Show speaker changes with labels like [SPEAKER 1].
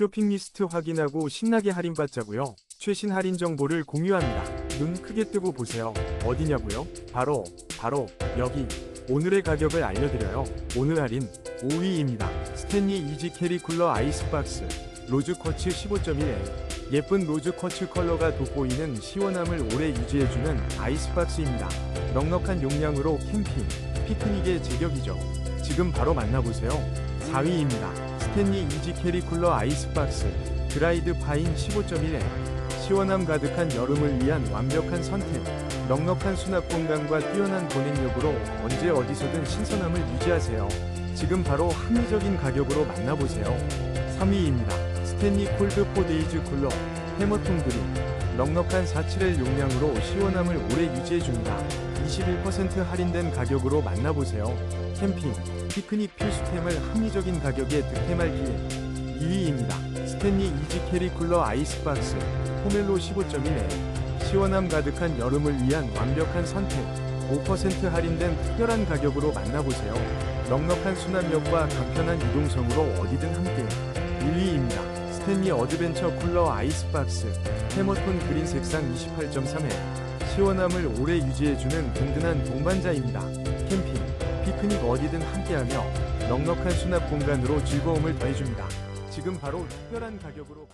[SPEAKER 1] 쇼핑 리스트 확인하고 신나게 할인받자고요. 최신 할인 정보를 공유합니다. 눈 크게 뜨고 보세요. 어디냐고요? 바로 바로 여기. 오늘의 가격을 알려드려요. 오늘 할인 5위입니다. 스탠리 이지 캐리 쿨러 아이스박스 로즈 쿼츠 15.1L 예쁜 로즈 쿼츠 컬러가 돋보이는 시원함을 오래 유지해주는 아이스박스입니다. 넉넉한 용량으로 캠핑, 피크닉의 제격이죠. 지금 바로 만나보세요. 4위입니다. 스탠리 이지 캐리 쿨러 아이스박스 드라이드 파인 15.1L 시원함 가득한 여름을 위한 완벽한 선택 넉넉한 수납 공간과 뛰어난 보냉력으로 언제 어디서든 신선함을 유지하세요. 지금 바로 합리적인 가격으로 만나보세요. 3위입니다. 스탠리 콜드 포데이즈 쿨러 해머통 그린 넉넉한 47L 용량으로 시원함을 오래 유지해줍니다. 21% 할인된 가격으로 만나보세요. 캠핑, 피크닉 필수템을 합리적인 가격에 득템하기에 2위입니다. 스탠리 이지 캐리 쿨러 아이스박스 포멜로 15.1에 시원함 가득한 여름을 위한 완벽한 선택 5% 할인된 특별한 가격으로 만나보세요. 넉넉한 수납력과 간편한 이동성으로 어디든 함께 1위입니다. 스탠리 어드벤처 쿨러 아이스박스 해머톤 그린 색상 28.3에 시원함을 오래 유지해주는 든든한 동반자입니다. 캠핑, 피크닉 어디든 함께하며 넉넉한 수납 공간으로 즐거움을 더해줍니다. 지금 바로 특별한 가격으로